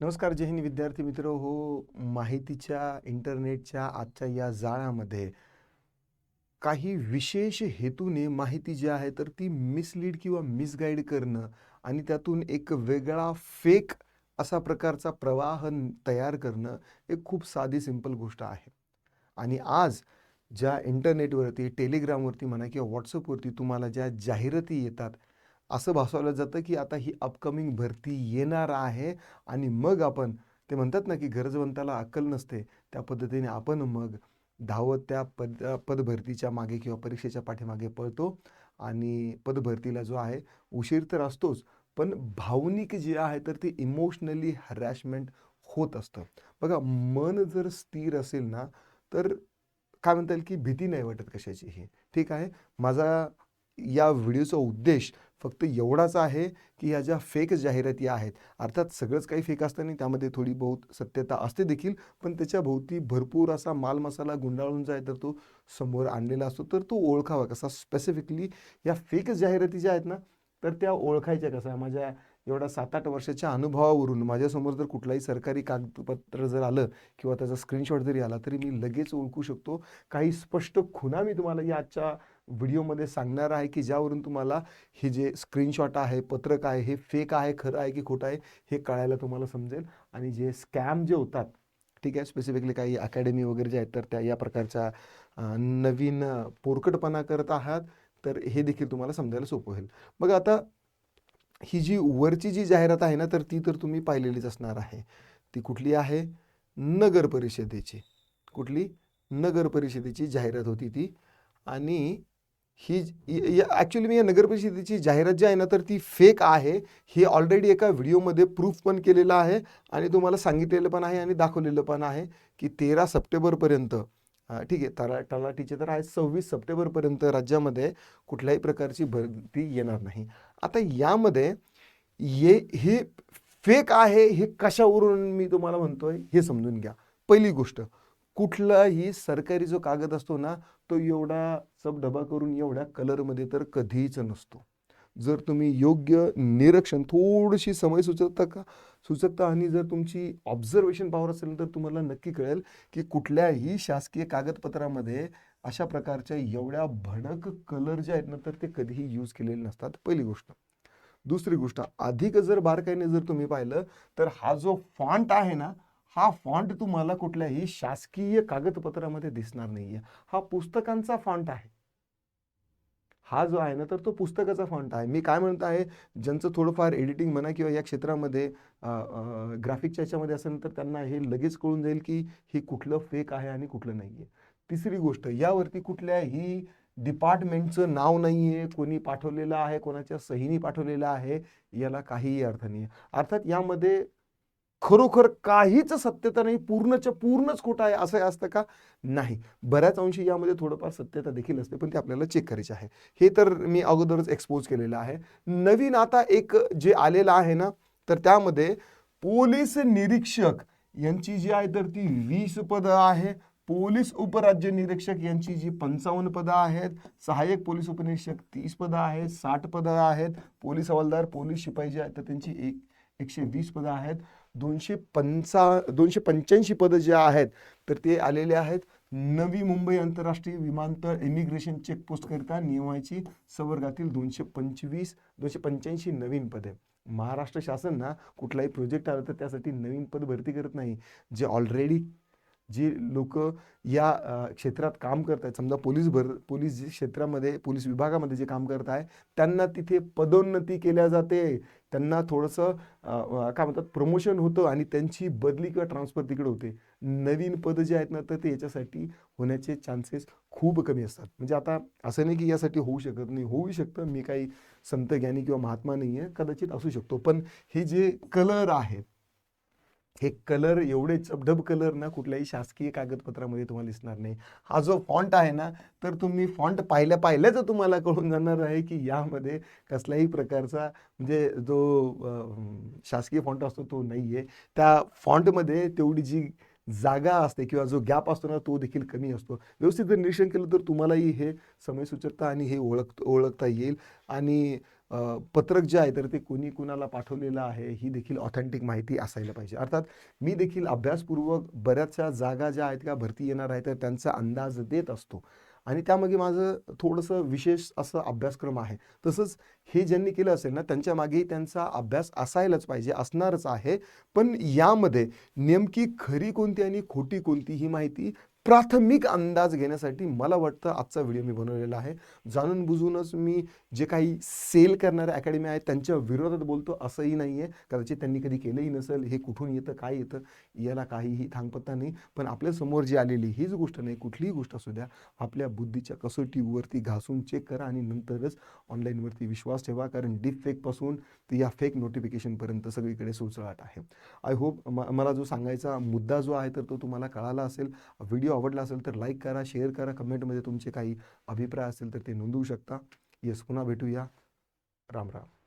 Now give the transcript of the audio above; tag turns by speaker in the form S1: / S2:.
S1: नमस्कार जय हिंद विद्यार्थी मित्र. हो माहितीच्या इंटरनेटच्या आजच्या या जाळ्यामध्ये काही विशेष हेतूने माहिती जी आहे तर ती मिसलीड किंवा मिसगाईड करणं आणि त्यातून एक वेगळा फेक असा प्रकारचा प्रवाह तयार करणं एक खूप साधी सिंपल गोष्ट आहे. आणि आज ज्या इंटरनेटवरती टेलिग्रामवरती म्हणा किंवा व्हॉट्सअपवरती तुम्हाला ज्या जाहिराती येतात असं भासवलं जातं की आता ही अपकमिंग भरती येणार आहे आणि मग आपण ते म्हणतात ना की गरजवंताला अक्कल नसते त्या पद्धतीने आपण मग धावत त्या पद पदभरतीच्या मागे किंवा परीक्षेच्या पाठीमागे पळतो आणि पदभरतीला जो आहे उशीर तर असतोच पण भावनिक जे आहे तर ते इमोशनली हरॅशमेंट होत असतं. बघा मन जर स्थिर असेल ना तर काय म्हणता येईल की भीती नाही वाटत कशाचीही. ठीक आहे? माझा या व्हिडिओचा उद्देश फक्त एवढाच आहे की ह्या ज्या फेक जाहिराती आहेत अर्थात सगळंच काही फेक असतं नाही त्यामध्ये थोडी बहुत सत्यता असते देखील पण त्याच्या भोवती भरपूर असा माल मसाला गुंडाळून जाय तर तो समोर आणलेला असतो. तर तो ओळखावा कसा? स्पेसिफिकली या फेक जाहिराती ज्या आहेत ना तर त्या ओळखायच्या कसा? माझ्या एवढ्या सात आठ वर्षाच्या अनुभवावरून माझ्यासमोर जर कुठलाही सरकारी कागदपत्र जर आलं किंवा त्याचा स्क्रीनशॉट जरी आला तरी मी लगेच ओळखू शकतो. काही स्पष्ट खुणा मी तुम्हाला या आजच्या व्हिडिओमध्ये सांगणार आहे की ज्यावरून तुम्हाला हे जे स्क्रीनशॉट आहे पत्रक आहे हे फेक आहे खरं आहे की खोटं आहे हे कळायला तुम्हाला समजेल. आणि जे स्कॅम जे होतात ठीक आहे स्पेसिफिकली काही अकॅडमी वगैरे जे आहेत तर त्या या प्रकारच्या नवीन पोरकटपणा करत आहात तर हे देखील तुम्हाला समजायला सोपं होईल. मग आता ही जी वरची जी जाहिरात आहे ना तर ती तर तुम्ही पाहिलेलीच असणार आहे. ती कुठली आहे? नगर परिषदेची. कुठली? नगर परिषदेची जाहिरात होती ती. आणि ही ॲक्च्युली मी या नगर परिषदेची जाहिरात जी आहे ना तर ती फेक आहे. हे ऑलरेडी एका व्हिडिओमध्ये प्रूफ पण केलेलं आहे आणि तुम्हाला सांगितलेलं पण आहे आणि दाखवलेलं पण आहे की तेरा सप्टेंबरपर्यंत ठीक आहे तरा तलाठीचे तर आहे सव्वीस सप्टेंबरपर्यंत राज्यामध्ये कुठल्याही प्रकारची भरती येणार नाही. आता यामध्ये ये हे फेक आहे हे कशावरून मी तुम्हाला म्हणतोय हे समजून घ्या. पहिली गोष्ट कुठलाही सरकारी जो कागद असतो ना तो एवढा सबडबा करून एवढ्या कलरमध्ये तर कधीच नसतो. जर तुम्ही योग्य निरीक्षण थोडीशी समय सुचकता का सुचकता आणि जर तुमची ऑब्झर्वेशन पॉवर असेल तर तुम्हाला नक्की कळेल की कुठल्याही शासकीय कागदपत्रामध्ये अशा प्रकारच्या एवढ्या भडक कलर जे आहेत ना तर ते कधीही यूज केलेले नसतात. पहिली गोष्ट. दुसरी गोष्ट अधिक जर बारकाईने जर तुम्ही पाहिलं तर हा जो फॉन्ट आहे ना हा फॉन्ट तुम्हाला कुठल्याही शासकीय कागदपत्रामध्ये दिसणार नाहीये. हा पुस्तकांचा फॉन्ट आहे. हा जो आहे ना तर तो पुस्तकाचा फॉन्ट आहे. मी काय म्हणत आहे ज्यांचं थोडंफार एडिटिंग म्हणा किंवा या क्षेत्रामध्ये ग्राफिकच्या याच्यामध्ये असेल तर त्यांना हे लगेच कळून जाईल की हे कुठलं फेक आहे आणि कुठलं नाही आहे तिसरी गोष्ट यावरती कुठल्याही डिपार्टमेंटचं नाव नाही आहे कोणी पाठवलेलं आहे कोणाच्या सहीने पाठवलेलं आहे याला काहीही अर्थ नाही आहे अर्थात यामध्ये खरोखर काहीच सत्यता नाही पूर्णच्या पूर्णच खोटं आहे असं असतं का? नाही. बऱ्याच अंशी यामध्ये थोडंफार सत्यता देखील असते पण ते आपल्याला चेक करायची आहे. हे तर मी अगोदरच एक्सपोज केलेलं आहे. नवीन आता एक जे आलेलं आहे ना तर त्यामध्ये पोलीस निरीक्षक यांची जी आहे तर ती वीस पदं आहे. पोलीस उपराज्य निरीक्षक यांची जी पंचावन्न पदं आहेत सहाय्यक पोलीस उपनिरीक्षक तीस पदं आहेत साठ पदं आहेत. पोलीस हवालदार पोलीस शिपाई जे आहेत तर त्यांची एक एकशे वीस पदं आहेत. दोनशे पंचा दोनशे पंच्याऐंशी पदं जे आहेत तर ते आलेले आहेत. नवी मुंबई आंतरराष्ट्रीय विमानतळ इमिग्रेशन चेकपोस्टकरिता नियमाची संवर्गातील दोनशे पंचवीस दोनशे पंच्याऐंशी नवीन पदे महाराष्ट्र शासन ना कुठलाही प्रोजेक्ट आला तर त्यासाठी नवीन पद भरती करत नाही. जे ऑलरेडी जे लोक या क्षेत्रात काम करत आहेत समजा पोलीस भर पोलीस क्षेत्रामध्ये पोलीस विभागामध्ये जे काम करत आहे त्यांना तिथे पदोन्नती केल्या जाते. त्यांना थोडंसं काय म्हणतात प्रमोशन होतं आणि त्यांची बदली किंवा ट्रान्सफर तिकडे होते. नवीन पद जे आहेत ना तर ते याच्यासाठी होण्याचे चान्सेस खूप कमी असतात. म्हणजे आता असं नाही की यासाठी होऊ शकत नाही. होऊ शकतं. मी काही संत ज्ञानी किंवा महात्मा नाही आहे कदाचित असू शकतो. पण हे जे कलर आहेत हे कलर एवढे चबढब कलर ना कुठल्याही शासकीय कागदपत्रामध्ये तुम्हाला दिसणार नाही. हा जो फॉन्ट आहे ना तर तुम्ही फॉन्ट पाहिल्या पाहिल्याच तुम्हाला कळून जाणार आहे की यामध्ये कसल्याही प्रकारचा म्हणजे जो शासकीय फॉन्ट असतो तो नाही आहे त्या फॉन्टमध्ये तेवढी जी जागा असते किंवा जो गॅप असतो ना तो देखील कमी असतो. व्यवस्थित जर निरीक्षण केलं तर तुम्हालाही हे समयसूचकता आणि हे ओळख ओळखता येईल. आणि पत्रक जे आहे तर ते कोणी कुणाला पाठवलेलं आहे ही देखील ऑथेंटिक माहिती असायला पाहिजे. अर्थात मी देखील अभ्यासपूर्वक बऱ्याचशा जागा ज्या आहेत का भरती येणार आहेत तर त्यांचा अंदाज देत असतो. आणि त्यामागे माझं थोडंसं विशेष असं अभ्यासक्रम आहे. तसंच हे ज्यांनी केलं असेल ना त्यांच्या मागेही त्यांचा अभ्यास असायलाच पाहिजे असणारच आहे. पण यामध्ये नेमकी खरी कोणती आणि खोटी कोणती ही माहिती प्राथमिक अंदाज घेण्यासाठी मला वाटतं आजचा व्हिडिओ मी बनवलेला आहे. जाणून बुजूनच मी जे काही सेल करणाऱ्या अकॅडमी आहेत त्यांच्या विरोधात बोलतो असंही नाही आहे कदाचित त्यांनी कधी केलंही नसेल हे कुठून येतं काय येतं याला काहीही थांगपत्ता नाही. पण आपल्यासमोर जी आलेली हीच गोष्ट नाही कुठलीही गोष्ट असू द्या आपल्या बुद्धीच्या कसोटीवरती घासून चेक करा आणि नंतरच ऑनलाईनवरती विश्वास ठेवा. कारण डीप फेकपासून ते या फेक नोटिफिकेशनपर्यंत सगळीकडे सुचळाट आहे. आय होप मला जो सांगायचा मुद्दा जो आहे तर तो तुम्हाला कळाला असेल. व्हिडिओ व्हिडिओ आवडला असेल तर लाईक करा शेअर करा कमेंटमध्ये तुमचे काही अभिप्राय असेल तर ते नोंदवू शकता. येस पुन्हा भेटूया. राम राम.